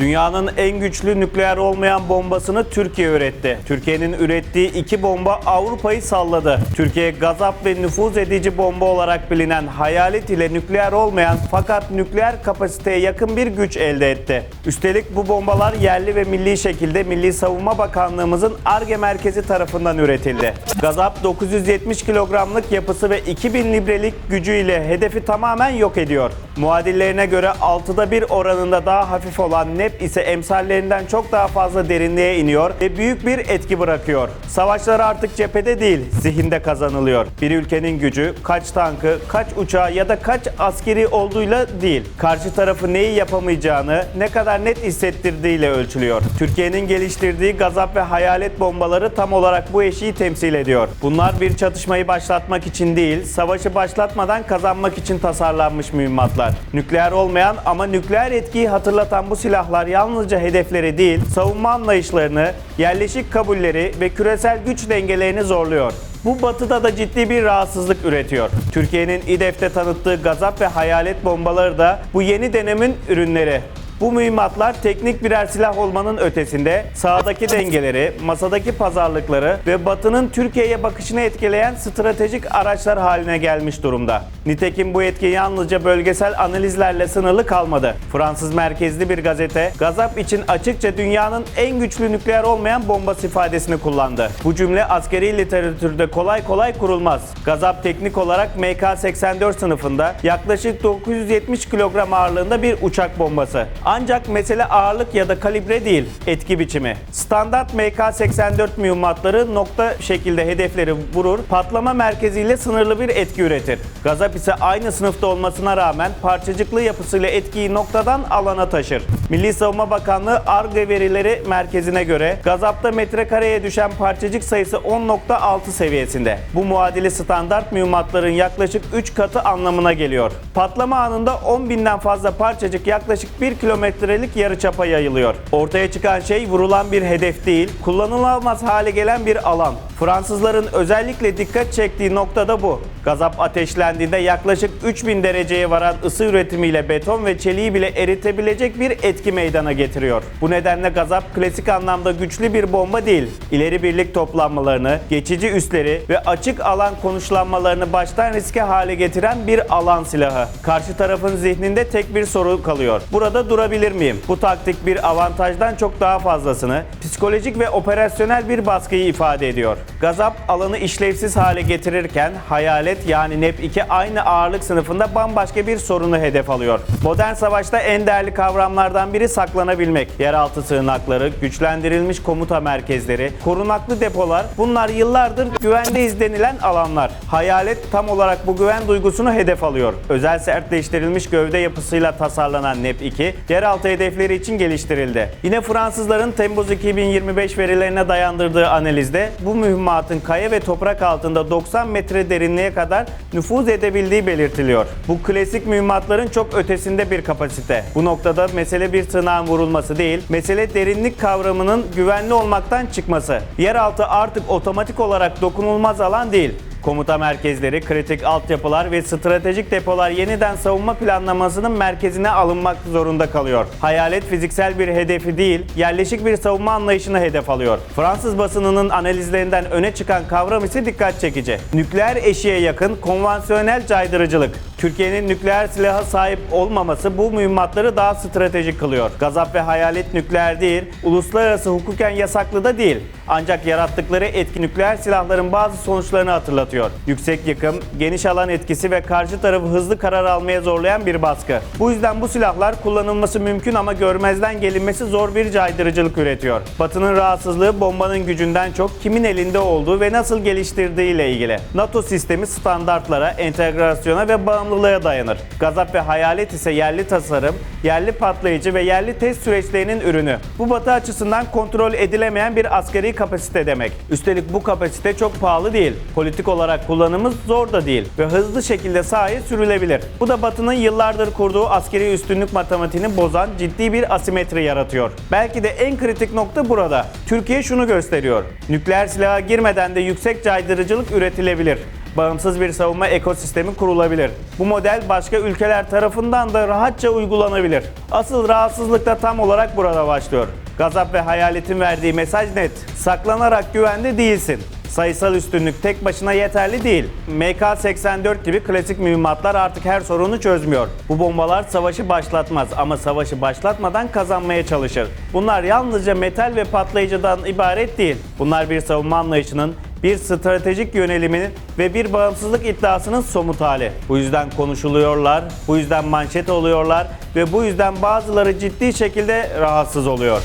Dünyanın en güçlü nükleer olmayan bombasını Türkiye üretti. Türkiye'nin ürettiği iki bomba Avrupa'yı salladı. Türkiye gazap ve nüfuz edici bomba olarak bilinen hayalet ile nükleer olmayan fakat nükleer kapasiteye yakın bir güç elde etti. Üstelik bu bombalar yerli ve milli şekilde Milli Savunma Bakanlığımızın ARGE merkezi tarafından üretildi. Gazap 970 kilogramlık yapısı ve 2000 librelik gücüyle hedefi tamamen yok ediyor. Muadillerine göre 6'da 1 oranında daha hafif olan NEP ise emsallerinden çok daha fazla derinliğe iniyor ve büyük bir etki bırakıyor. Savaşlar artık cephede değil, zihinde kazanılıyor. Bir ülkenin gücü kaç tankı, kaç uçağı ya da kaç askeri olduğuyla değil, karşı tarafı neyi yapamayacağını, ne kadar net hissettirdiğiyle ölçülüyor. Türkiye'nin geliştirdiği gazap ve hayalet bombaları tam olarak bu eşiği temsil ediyor. Bunlar bir çatışmayı başlatmak için değil, savaşı başlatmadan kazanmak için tasarlanmış mühimmatlar. Nükleer olmayan ama nükleer etkiyi hatırlatan bu silahlar yalnızca hedefleri değil, savunma anlayışlarını, yerleşik kabulleri ve küresel güç dengelerini zorluyor. Bu batıda da ciddi bir rahatsızlık üretiyor. Türkiye'nin İDEF'te tanıttığı gazap ve hayalet bombaları da bu yeni denemin ürünleri. Bu mühimmatlar teknik birer silah olmanın ötesinde sahadaki dengeleri, masadaki pazarlıkları ve Batı'nın Türkiye'ye bakışını etkileyen stratejik araçlar haline gelmiş durumda. Nitekim bu etki yalnızca bölgesel analizlerle sınırlı kalmadı. Fransız merkezli bir gazete, Gazap için açıkça dünyanın en güçlü nükleer olmayan bombası ifadesini kullandı. Bu cümle askeri literatürde kolay kolay kurulmaz. Gazap teknik olarak MK-84 sınıfında yaklaşık 970 kilogram ağırlığında bir uçak bombası. Ancak mesele ağırlık ya da kalibre değil, etki biçimi. Standart MK-84 mühimmatları nokta şekilde hedefleri vurur, patlama merkeziyle sınırlı bir etki üretir. Gazap ise aynı sınıfta olmasına rağmen parçacıklı yapısıyla etkiyi noktadan alana taşır. Milli Savunma Bakanlığı ARGE verileri merkezine göre Gazap'ta metrekareye düşen parçacık sayısı 10.6 seviyesinde. Bu muadili standart mühimmatların yaklaşık 3 katı anlamına geliyor. Patlama anında 10 binden fazla parçacık yaklaşık 1 kilometrelik yarıçapa yayılıyor. Ortaya çıkan şey vurulan bir hedef değil, kullanılamaz hale gelen bir alan. Fransızların özellikle dikkat çektiği nokta da bu. Gazap ateşlendiğinde yaklaşık 3000 dereceye varan ısı üretimiyle beton ve çeliği bile eritebilecek bir etki meydana getiriyor. Bu nedenle Gazap klasik anlamda güçlü bir bomba değil. İleri birlik toplanmalarını, geçici üsleri ve açık alan konuşlanmalarını baştan riske hale getiren bir alan silahı. Karşı tarafın zihninde tek bir soru kalıyor. Burada durabilir miyim? Bu taktik bir avantajdan çok daha fazlasını, psikolojik ve operasyonel bir baskıyı ifade ediyor. Gazap alanı işlevsiz hale getirirken hayalet yani NEP2 aynı ağırlık sınıfında bambaşka bir sorunu hedef alıyor. Modern savaşta en değerli kavramlardan biri saklanabilmek. Yeraltı sığınakları, güçlendirilmiş komuta merkezleri, korunaklı depolar bunlar yıllardır güvendeyiz denilen alanlar. Hayalet tam olarak bu güven duygusunu hedef alıyor. Özel sertleştirilmiş gövde yapısıyla tasarlanan NEP2 yeraltı hedefleri için geliştirildi. Yine Fransızların Temmuz 2025 verilerine dayandırdığı analizde bu mühimmatın kaya ve toprak altında 90 metre derinliğe kadar nüfuz edebildiği belirtiliyor. Bu klasik mühimmatların çok ötesinde bir kapasite. Bu noktada mesele bir tırnağın vurulması değil, mesele derinlik kavramının güvenli olmaktan çıkması. Yeraltı artık otomatik olarak dokunulmaz alan değil. Komuta merkezleri, kritik altyapılar ve stratejik depolar yeniden savunma planlamasının merkezine alınmak zorunda kalıyor. Hayalet fiziksel bir hedefi değil, yerleşik bir savunma anlayışını hedef alıyor. Fransız basınının analizlerinden öne çıkan kavram ise dikkat çekici. Nükleer eşiğe yakın konvansiyonel caydırıcılık. Türkiye'nin nükleer silaha sahip olmaması bu mühimmatları daha stratejik kılıyor. Gazap ve hayalet nükleer değil, uluslararası hukuken yasaklı da değil. Ancak yarattıkları etki nükleer silahların bazı sonuçlarını hatırlatıyor. Yüksek yıkım, geniş alan etkisi ve karşı tarafı hızlı karar almaya zorlayan bir baskı. Bu yüzden bu silahlar kullanılması mümkün ama görmezden gelinmesi zor bir caydırıcılık üretiyor. Batı'nın rahatsızlığı bombanın gücünden çok kimin elinde olduğu ve nasıl geliştirdiği ile ilgili. NATO sistemi standartlara, entegrasyona ve bağımlılığa dayanır. Gazap ve hayalet ise yerli tasarım, yerli patlayıcı ve yerli test süreçlerinin ürünü. Bu Batı açısından kontrol edilemeyen bir askeri kapasite demek. Üstelik bu kapasite çok pahalı değil. Politik olarak kullanımı zor da değil ve hızlı şekilde sahaya sürülebilir. Bu da Batı'nın yıllardır kurduğu askeri üstünlük matematiğini bozan ciddi bir asimetri yaratıyor. Belki de en kritik nokta burada. Türkiye şunu gösteriyor. Nükleer silaha girmeden de yüksek caydırıcılık üretilebilir. Bağımsız bir savunma ekosistemi kurulabilir. Bu model başka ülkeler tarafından da rahatça uygulanabilir. Asıl rahatsızlık da tam olarak burada başlıyor. Gazap ve hayaletin verdiği mesaj net. Saklanarak güvende değilsin. Sayısal üstünlük tek başına yeterli değil. MK-84 gibi klasik mühimmatlar artık her sorunu çözmüyor. Bu bombalar savaşı başlatmaz ama savaşı başlatmadan kazanmaya çalışır. Bunlar yalnızca metal ve patlayıcıdan ibaret değil. Bunlar bir savunma anlayışının, bir stratejik yöneliminin ve bir bağımsızlık iddiasının somut hali. Bu yüzden konuşuluyorlar, bu yüzden manşet oluyorlar ve bu yüzden bazıları ciddi şekilde rahatsız oluyor.